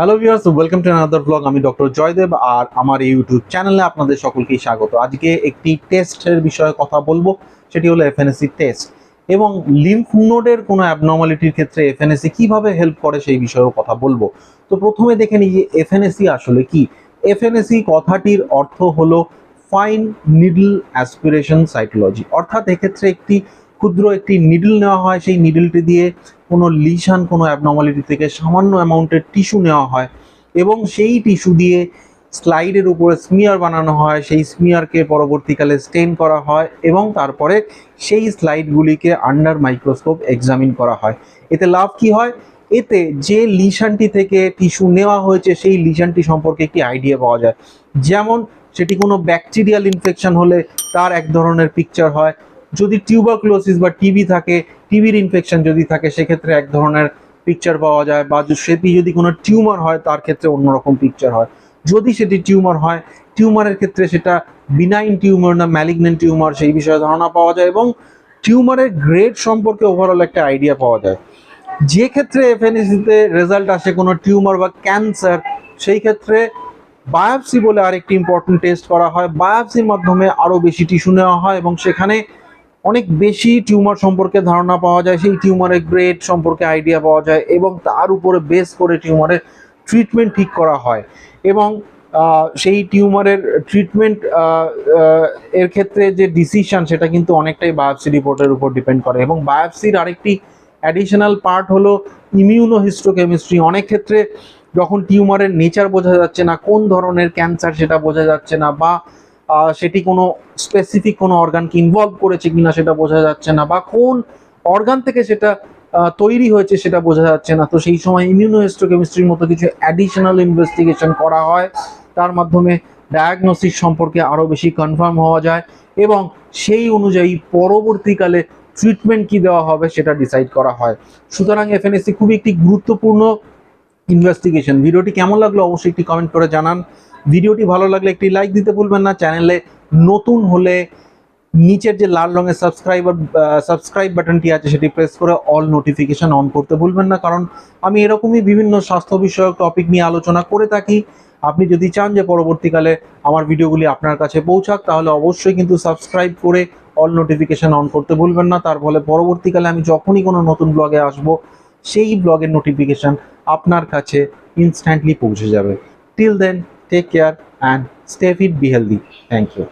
Hello viewers welcome to another vlog আমি doctor Joydeb আর আমার ইউটিউব চ্যানেলে আপনাদের সকলকেই স্বাগত। আজকে একটি টেস্টের বিষয়ে কথা বলব, সেটি হলো এফএনএসি টেস্ট এবং লিম্ফ নোডের কোনো অ্যাবনর্মালিটির ক্ষেত্রে এফএনএসি কীভাবে হেল্প করে সেই বিষয়েও কথা বলব। তো প্রথমে দেখে নিই যে এফএনএসি আসলে কি। এফএনএসি কথাটির অর্থ হলো ফাইন নিডল অ্যাসপিরেশন সাইটোলজি অর্থাৎ এক্ষেত্রে একটি ক্ষুদ্র একটি নিডল নেওয়া হয়, সেই নিডলটি দিয়ে কোনো লিশন কোনো অ্যাবনর্মালিটি থেকে সামান্য অ্যামাউন্টের টিস্যু নেওয়া হয় এবং সেই টিস্যু দিয়ে স্লাইডের উপরে স্মিয়ার বানানো হয়, সেই স্মিয়ারকে পরবর্তীকালে স্টেন করা হয় এবং তারপরে সেই স্লাইডগুলিকে আন্ডার মাইক্রোস্কোপ এক্সামিন করা হয়। এতে লাভ কি হয়? এতে যে লিশনটি থেকে টিস্যু নেওয়া হয়েছে, সেই লিশনটি সম্পর্কে একটি আইডিয়া পাওয়া যায়। যেমন, সেটি কোনো ব্যাকটেরিয়াল ইনফেকশন হলে তার এক ধরনের পিকচার হয় যদি টিউবারক্লোসিস বা টিবি থাকে টিবির ইনফেকশন যদি থাকে, সেক্ষেত্রে এক ধরনের পিকচার পাওয়া যায় বা সেটি যদি কোনো টিউমার হয়, তার ক্ষেত্রে অন্যরকম পিকচার হয়। যদি সেটি টিউমার হয় টিউমারের ক্ষেত্রে সেটা বিনাইন টিউমার না ম্যালিগনেন্ট টিউমার সেই বিষয়ে ধারণা পাওয়া যায় এবং টিউমারের গ্রেড সম্পর্কে ওভারঅল একটা আইডিয়া পাওয়া যায়। যে ক্ষেত্রে এফএনএসিতে রেজাল্ট আসে কোনো টিউমার বা ক্যান্সার সেই ক্ষেত্রে বায়োপসি বলে আরেকটি ইম্পর্টেন্ট টেস্ট করা হয়। বায়োপসির মাধ্যমে আরও বেশি টিস্যু নেওয়া হয় এবং সেখানে অনেক বেশি টিউমার সম্পর্কে ধারণা পাওয়া যায়, সেই টিউমারের গ্রেড সম্পর্কে আইডিয়া পাওয়া যায় এবং তার উপরে বেস করে টিউমারের ট্রিটমেন্ট ঠিক করা হয় এবং সেই টিউমারের ট্রিটমেন্ট এর ক্ষেত্রে যে ডিসিশন সেটা কিন্তু অনেকটাই বায়োপসি রিপোর্টের উপর ডিপেন্ড করে এবং বায়োপসির আরেকটি অ্যাডিশনাল পার্ট হলো ইমিউনোহিস্টোকেমিস্ট্রি অনেক ক্ষেত্রে যখন টিউমারের নেচার বোঝা যাচ্ছে না, কোন ধরনের ক্যান্সার সেটা বোঝা যাচ্ছে না বা সেটি কোনো স্পেসিফিক কোনো অর্গানকে ইনভলভ করেছে কিনা সেটা বোঝা যাচ্ছে না, বা কোন অর্গান থেকে সেটা তৈরি হয়েছে সেটা বোঝা যাচ্ছে না। তো সেই সময় ইমিউনোহিস্টোকেমিস্ট্রির মতো কিছু অ্যাডিশনাল ইনভেস্টিগেশন করা হয়। তার মাধ্যমে ডায়াগনোসিস সম্পর্কে আরও বেশি কনফার্ম হওয়া যায় এবং সেই অনুযায়ী পরবর্তীকালে ট্রিটমেন্ট কি দেওয়া হবে সেটা ডিসাইড করা হয়। সুতরাং এফএনএসসি খুবই একটি গুরুত্বপূর্ণ ইনভেস্টিগেশন ভিডিওটি কেমন লাগল অবশ্যই একটি কমেন্ট করে জানান। ভিডিওটি ভালো লাগলে একটি লাইক দিতে ভুলবেন না। চ্যানেলে নতুন হলে নিচের যে লাল রঙের সাবস্ক্রাইবার সাবস্ক্রাইব বাটনটি আছে, সেটি প্রেস করে অল নোটিফিকেশন অন করতে ভুলবেন না। কারণ আমি এরকমই বিভিন্ন স্বাস্থ্য বিষয়ক টপিক নিয়ে আলোচনা করে থাকি। আপনি যদি চান যে পরবর্তীকালে আমার ভিডিওগুলি আপনার কাছে পৌঁছাক, তাহলে অবশ্যই কিন্তু সাবস্ক্রাইব করে অল নোটিফিকেশন অন করতে ভুলবেন না। তার ফলে পরবর্তীকালে আমি যখনই কোনো নতুন ব্লগে আসব, সেই ব্লগের নোটিফিকেশন আপনার কাছে ইনস্ট্যান্টলি পৌঁছে যাবে। Till then Take care and stay fit, be healthy. Thank you.